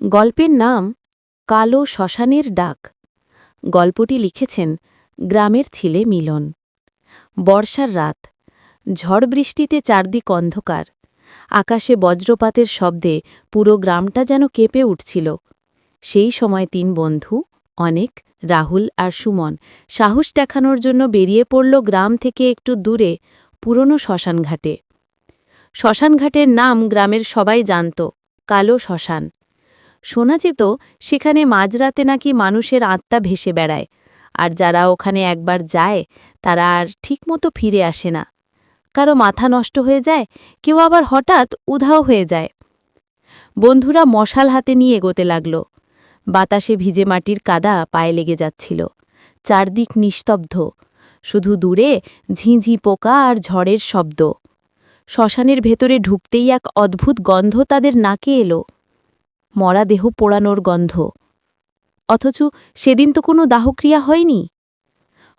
গল্পের নাম কালো শ্মশানের ডাক। গল্পটি লিখেছেন গ্রামের থিলে মিলন। বর্ষার রাত, ঝড় বৃষ্টিতে চারদিক অন্ধকার। আকাশে বজ্রপাতের শব্দে পুরো গ্রামটা যেন কেঁপে উঠছিল। সেই সময় তিন বন্ধু, অনেক, রাহুল আর সুমন, সাহস দেখানোর জন্য বেরিয়ে পড়ল গ্রাম থেকে একটু দূরে, পুরনো শ্মশানঘাটে। শ্মশানঘাটের নাম গ্রামের সবাই জানত, কালো শ্মশান। শোনা যেত, সেখানে মাঝরাতে নাকি মানুষের আত্মা ভেসে বেড়ায়। আর যারা ওখানে একবার যায়, তারা আর ঠিকমতো ফিরে আসে না। কারও মাথা নষ্ট হয়ে যায়, কেউ আবার হঠাৎ উধাও হয়ে যায়। বন্ধুরা মশাল হাতে নিয়ে এগোতে লাগল। বাতাসে ভিজে মাটির কাদা পায়ে লেগে যাচ্ছিল। চারদিক নিস্তব্ধ। শুধু দূরে ঝিঁঝি পোকা আর ঝড়ের শব্দ। শ্মশানের ভেতরে ঢুকতেই এক অদ্ভুত গন্ধ তাদের নাকে এলো। মরা দেহ পোড়ানোর গন্ধ। অথচ সেদিন তো কোনো দাহক্রিয়া হয়নি।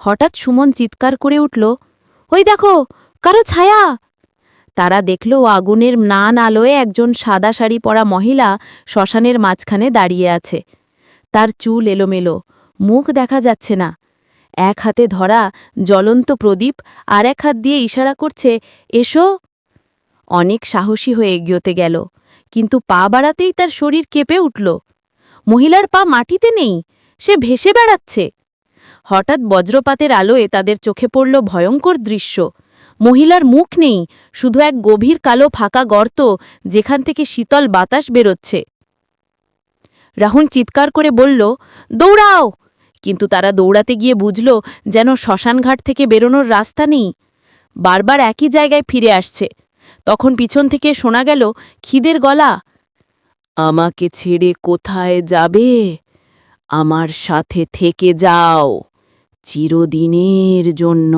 হঠাৎ সুমন চিৎকার করে উঠল, ওই দেখো, কারও ছায়া! তারা দেখল আগুনের নান আলোয় একজন সাদা শাড়ি পরা মহিলা শ্মশানের মাঝখানে দাঁড়িয়ে আছে। তার চুল এলোমেলো, মুখ দেখা যাচ্ছে না। এক হাতে ধরা জ্বলন্ত প্রদীপ আর এক হাত দিয়ে ইশারা করছে, এসো! অনেক সাহসী হয়ে এগিয়েতে গেল। কিন্তু পা বাড়াতেই তার শরীর কেঁপে উঠল। মহিলার পা মাটিতে নেই, সে ভেসে বেড়াচ্ছে। হঠাৎ বজ্রপাতের আলোয় তাদের চোখে পড়ল ভয়ঙ্কর দৃশ্য। মহিলার মুখ নেই, শুধু এক গভীর কালো ফাঁকা গর্ত যেখান থেকে শীতল বাতাস বেরোচ্ছে। রাহুল চিৎকার করে বলল, দৌড়াও! কিন্তু তারা দৌড়াতে গিয়ে বুঝল যেন শ্মশানঘাট থেকে বেরোনোর রাস্তা নেই। বারবার একই জায়গায় ফিরে আসছে। তখন পিছন থেকে শোনা গেল খিদের গলা, আমাকে ছেড়ে কোথায় যাবে? আমার সাথে থেকে যাও চিরদিনের জন্য।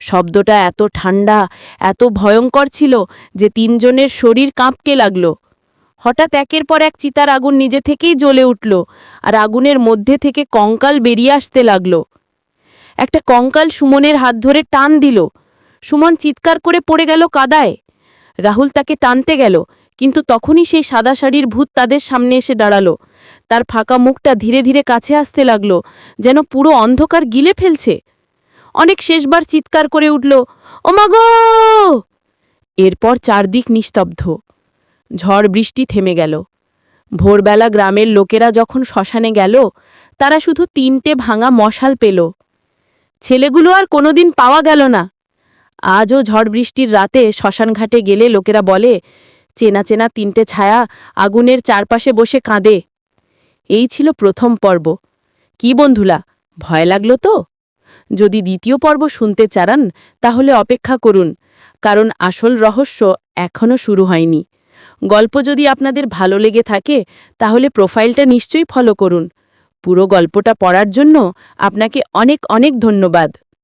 শব্দটা এত ঠান্ডা, এত ভয়ঙ্কর ছিল যে তিনজনের শরীর কাঁপকে লাগল। হঠাৎ একের পর এক চিতার আগুন নিজে থেকেই জ্বলে উঠল আর আগুনের মধ্যে থেকে কঙ্কাল বেরিয়ে আসতে লাগল। একটা কঙ্কাল সুমনের হাত ধরে টান দিল। সুমন চিৎকার করে পড়ে গেল কাদায়। রাহুল তাকে টানতে গেল, কিন্তু তখনই সেই সাদা শাড়ির ভূত তাদের সামনে এসে দাঁড়াল। তার ফাঁকা মুখটা ধীরে ধীরে কাছে আসতে লাগল, যেন পুরো অন্ধকার গিলে ফেলছে। অনেক শেষবার চিৎকার করে উঠল, ওমাগো! এরপর চারদিক নিস্তব্ধ। ঝড় বৃষ্টি থেমে গেল। ভোরবেলা গ্রামের লোকেরা যখন শ্মশানে গেল, তারা শুধু তিনটে ভাঙা মশাল পেল। ছেলেগুলো আর কোনোদিন পাওয়া গেল না। আজও ঝড় বৃষ্টির রাতে শ্মশানঘাটে গেলে লোকেরা বলে, চেনা চেনা তিনটে ছায়া আগুনের চারপাশে বসে কাঁদে। এই ছিল প্রথম পর্ব। কি বন্ধুলা, ভয় লাগল তো? যদি দ্বিতীয় পর্ব শুনতে চারান তাহলে অপেক্ষা করুন, কারণ আসল রহস্য এখনও শুরু হয়নি। গল্প যদি আপনাদের ভালো লেগে থাকে, তাহলে প্রোফাইলটা নিশ্চয়ই ফলো করুন। পুরো গল্পটা পড়ার জন্য আপনাকে অনেক অনেক ধন্যবাদ।